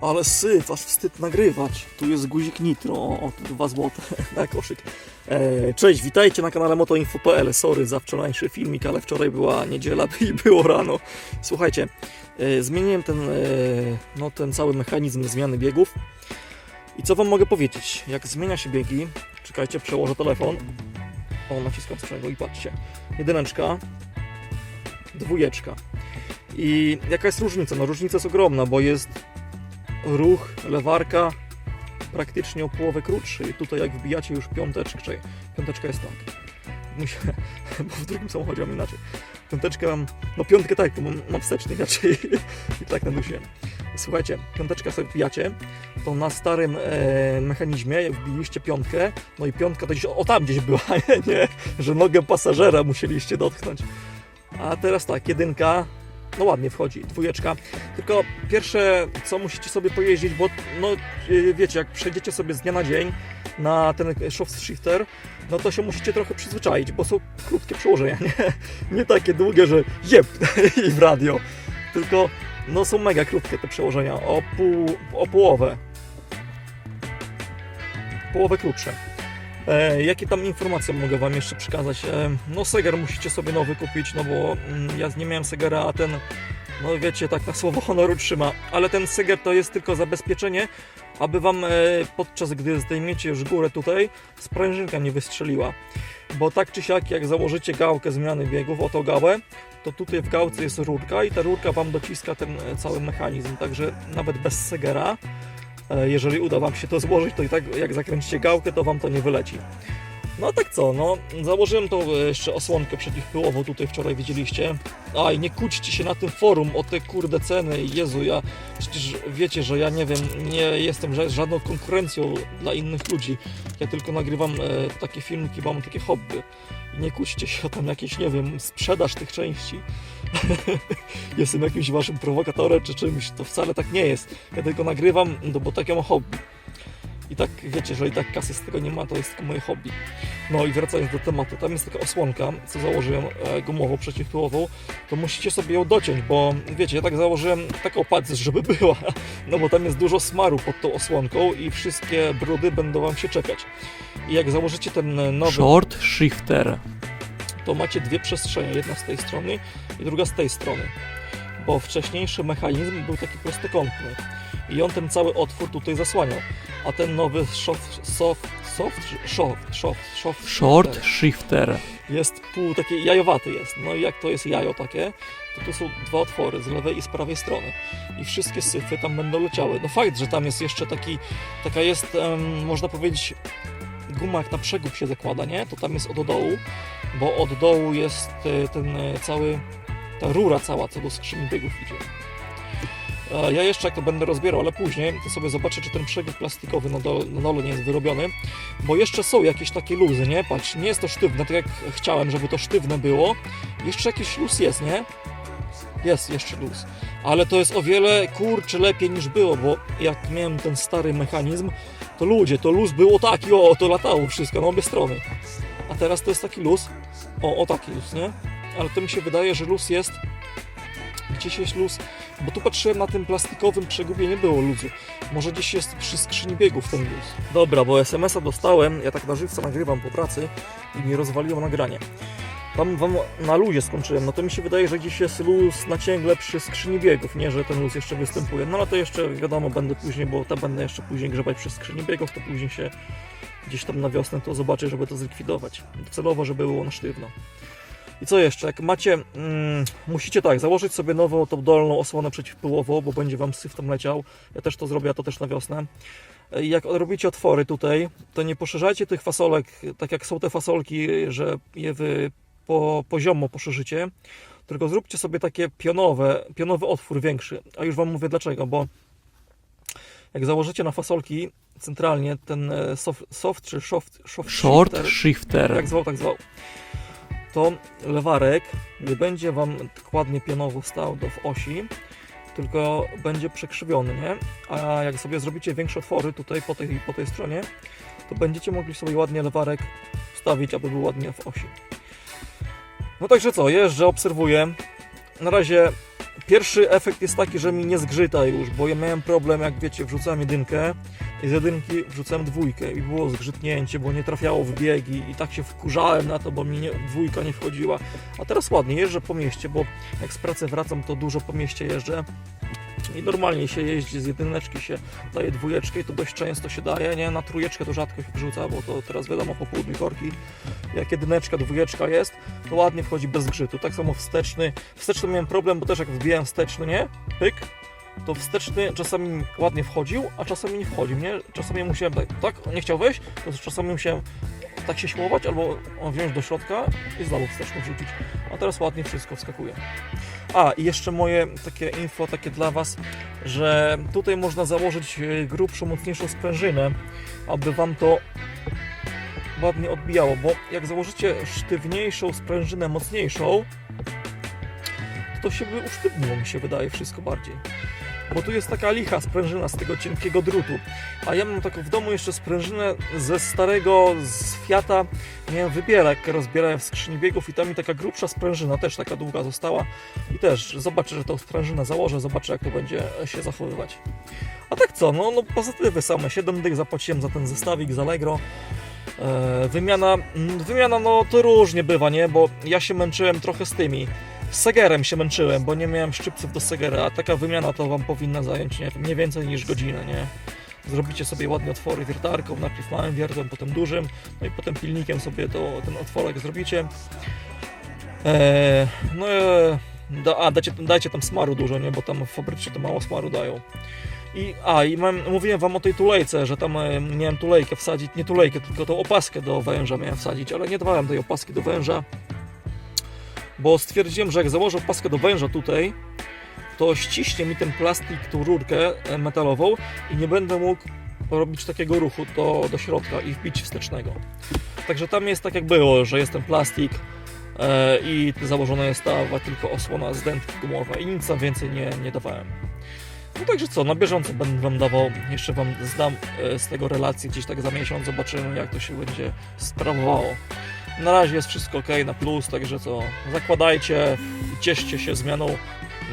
Ale syf, aż wstyd nagrywać. Tu jest guzik nitro, o, o tu 2 złote na koszyk. E, cześć, witajcie na kanale motoinfo.pl. Sorry za wczorajszy filmik, ale wczoraj była niedziela i było rano. Słuchajcie, e, zmieniłem ten, e, no, ten cały mechanizm zmiany biegów. I co wam mogę powiedzieć? Jak zmienia się biegi, czekajcie, przełożę telefon. O, naciskam sprzęgło i patrzcie. Jedyneczka, dwójeczka. I jaka jest różnica? No różnica jest ogromna, bo jest ruch, lewarka praktycznie o połowę krótszy. I tutaj jak wbijacie już piąteczkę, piąteczka jest tak. Muszę, bo w drugim samochodzie mam inaczej. Piąteczkę mam, no piątkę tak, bo mam, mam wsteczny inaczej i tak nadusiłem. Słuchajcie, piąteczkę sobie wbijacie, to na starym e, mechanizmie, wbiliście piątkę, no i piątka to gdzieś, o tam gdzieś była, nie, że nogę pasażera musieliście dotknąć. A teraz tak, jedynka, no ładnie wchodzi, dwójeczka. Tylko pierwsze, co musicie sobie pojeździć, bo no yy, wiecie, jak przejdziecie sobie z dnia na dzień na ten soft shifter, no to się musicie trochę przyzwyczaić, bo są krótkie przełożenia, nie, nie takie długie, że jeb i w radio, tylko no są mega krótkie te przełożenia, o pół, o połowę. Połowę krótsze. E, jakie tam informacje mogę Wam jeszcze przekazać? E, no Seger musicie sobie nowy kupić, no bo mm, ja nie miałem Segera, a ten, no wiecie, tak na słowo honoru trzyma. Ale ten Seger to jest tylko zabezpieczenie, aby Wam e, podczas gdy zdejmiecie już górę tutaj, sprężynka nie wystrzeliła. Bo tak czy siak, jak założycie gałkę zmiany biegów, oto gałę, to tutaj w gałce jest rurka i ta rurka Wam dociska ten e, cały mechanizm, także nawet bez Segera E, jeżeli uda Wam się to złożyć, to i tak jak zakręcicie gałkę, to Wam to nie wyleci. No a tak co, no założyłem tą e, jeszcze osłonkę przeciwpyłową, tutaj wczoraj widzieliście. Aj, nie kłóćcie się na tym forum o te kurde ceny, Jezu, ja przecież wiecie, że ja nie wiem, nie jestem ża- żadną konkurencją dla innych ludzi. Ja tylko nagrywam e, takie filmiki, bo mam takie hobby. Nie kłóćcie się o tam jakieś, nie wiem, sprzedaż tych części. jestem jakimś waszym prowokatorem czy czymś, to wcale tak nie jest. Ja tylko nagrywam, no bo takie mam hobby. I tak wiecie, że i tak kasy z tego nie ma, to jest tylko moje hobby. No i wracając do tematu, tam jest taka osłonka, co założyłem e, gumową, przeciwpyłową, to musicie sobie ją dociąć, bo wiecie, ja tak założyłem taką padzę, żeby była, no bo tam jest dużo smaru pod tą osłonką i wszystkie brudy będą wam się czepiać. I jak założycie ten e, nowy Short shifter. To macie dwie przestrzenie, jedna z tej strony i druga z tej strony. Bo wcześniejszy mechanizm był taki prostokątny i on ten cały otwór tutaj zasłaniał. A ten nowy soft, soft, soft, soft, soft, soft Short shifter. jest pół taki jajowaty jest. No i jak to jest jajo takie, to tu są dwa otwory z lewej i z prawej strony. I wszystkie syfy tam będą leciały. No fakt, że tam jest jeszcze taki, taka jest, em, można powiedzieć, guma jak na przegub się zakłada, nie? To tam jest od dołu, bo od dołu jest e, ten e, cały, ta rura cała, co do skrzyni biegów idzie. E, Ja jeszcze jak to będę rozbierał, ale później to sobie zobaczę, czy ten przegub plastikowy na dole, na dole nie jest wyrobiony, bo jeszcze są jakieś takie luzy, nie? Patrz, nie jest to sztywne, tak jak chciałem, żeby to sztywne było. Jeszcze jakiś luz jest, nie? Jest jeszcze luz. Ale to jest o wiele kurczę lepiej niż było, bo jak miałem ten stary mechanizm, to ludzie, to luz było taki, o, to latało wszystko na obie strony. A teraz to jest taki luz, o, o taki luz, nie? Ale to mi się wydaje, że luz jest, gdzieś jest luz, bo tu patrzyłem na tym plastikowym przegubie, nie było luzu. Może gdzieś jest przy skrzyni biegów ten luz. Dobra, bo SMS-a dostałem, ja tak na żywca nagrywam po pracy i mi rozwaliło nagranie. Tam wam na luzie skończyłem, no to mi się wydaje, że gdzieś jest luz na ciągle przy skrzyni biegów, nie, że ten luz jeszcze występuje. No ale to jeszcze wiadomo, będę później, bo tam będę jeszcze później grzebać przy skrzyni biegów, to później się gdzieś tam na wiosnę to zobaczę, żeby to zlikwidować. Celowo, żeby było na sztywno. I co jeszcze? Jak macie, mm, musicie tak, założyć sobie nową tą dolną osłonę przeciwpyłową, bo będzie wam syf tam leciał. Ja też to zrobię, a to też na wiosnę. Jak robicie otwory tutaj, to nie poszerzajcie tych fasolek, tak jak są te fasolki, że je wy po, poziomo poszerzycie, tylko zróbcie sobie takie pionowe, pionowy otwór większy. A już wam mówię dlaczego, bo jak założycie na fasolki centralnie ten e, soft, soft czy soft, soft Short shifter, shifter. jak zwał, tak zwał. To lewarek nie będzie Wam dokładnie pionowo stał do w osi, tylko będzie przekrzywiony, nie? A jak sobie zrobicie większe otwory tutaj po tej, po tej stronie, to będziecie mogli sobie ładnie lewarek wstawić, aby był ładnie w osi. No także co, jeżdżę, obserwuję. Na razie pierwszy efekt jest taki, że mi nie zgrzyta już, bo ja miałem problem, jak wiecie, wrzucałem jedynkę i z jedynki wrzucałem dwójkę i było zgrzytnięcie, bo nie trafiało w biegi i tak się wkurzałem na to, bo mi nie, dwójka nie wchodziła. A teraz ładnie, jeżdżę po mieście, bo jak z pracy wracam, to dużo po mieście jeżdżę. I normalnie się jeździ z jedyneczki, się daje dwójeczkę i to dość często się daje, nie? Na trójeczkę to rzadko się wrzuca, bo to teraz wiadomo po południu korki. Jak jedyneczka, dwójeczka jest, to ładnie wchodzi bez zgrzytu. Tak samo wsteczny. Wsteczny miałem problem, bo też jak wbijałem wsteczny, nie? Pyk, to wsteczny czasami ładnie wchodził, a czasami nie wchodził, nie? Czasami musiałem tak, tak, nie chciał wejść, to czasami musiałem tak się siłować albo wziąć do środka i znowu wsteczny wrzucić. A teraz ładnie wszystko wskakuje. A, i jeszcze moje takie info takie dla Was, że tutaj można założyć e, grubszą, mocniejszą sprężynę, aby Wam to ładnie odbijało, bo jak założycie sztywniejszą sprężynę, mocniejszą, to się by usztywniło, mi się wydaje, wszystko bardziej. Bo tu jest taka licha sprężyna z tego cienkiego drutu. A ja mam taką w domu jeszcze sprężynę ze starego, z Fiata. Miałem wybierak, rozbierałem w skrzyni biegów i tam mi taka grubsza sprężyna, też taka długa została. I też zobaczę, że tą sprężynę założę, zobaczę jak to będzie się zachowywać. A tak co, no, no pozytywy same. 7 dych zapłaciłem za ten zestawik z Allegro. E, wymiana, mm, wymiana no to różnie bywa, nie? Bo ja się męczyłem trochę z tymi. Segerem się męczyłem, bo nie miałem szczypców do Segera, a taka wymiana to Wam powinna zająć nie, nie więcej niż godzinę, nie? Zrobicie sobie ładnie otwory wiertarką, najpierw małym wiertłem, potem dużym, no i potem pilnikiem sobie to, ten otworek zrobicie. Eee, no e, da, a dajcie, dajcie tam smaru dużo, nie? Bo tam w fabryce to mało smaru dają. I, a, i mam, mówiłem wam o tej tulejce, że tam e, miałem tulejkę wsadzić, nie tulejkę, tylko tą opaskę do węża miałem wsadzić, ale nie dawałem tej opaski do węża, bo stwierdziłem, że jak założę opaskę do węża tutaj, to ściśnie mi ten plastik, tą rurkę e, metalową i nie będę mógł robić takiego ruchu do, do środka i wbić wstecznego. Także tam jest tak jak było, że jest ten plastik e, i założona jest ta tylko osłona z dętki gumowa i nic tam więcej nie, nie dawałem. No także co, na bieżąco będę Wam dawał, jeszcze Wam zdam e, z tego relację gdzieś tak za miesiąc, zobaczymy jak to się będzie sprawowało. Na razie jest wszystko ok, na plus, także co, zakładajcie i cieszcie się zmianą,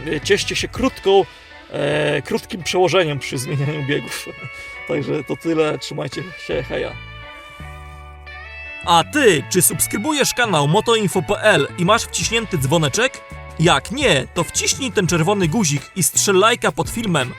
e, cieszcie się krótką, e, krótkim przełożeniem przy zmienianiu biegów. Także to tyle, trzymajcie się, heja. A ty, czy subskrybujesz kanał motoinfo.pl i masz wciśnięty dzwoneczek? Jak nie, to wciśnij ten czerwony guzik i strzel lajka pod filmem,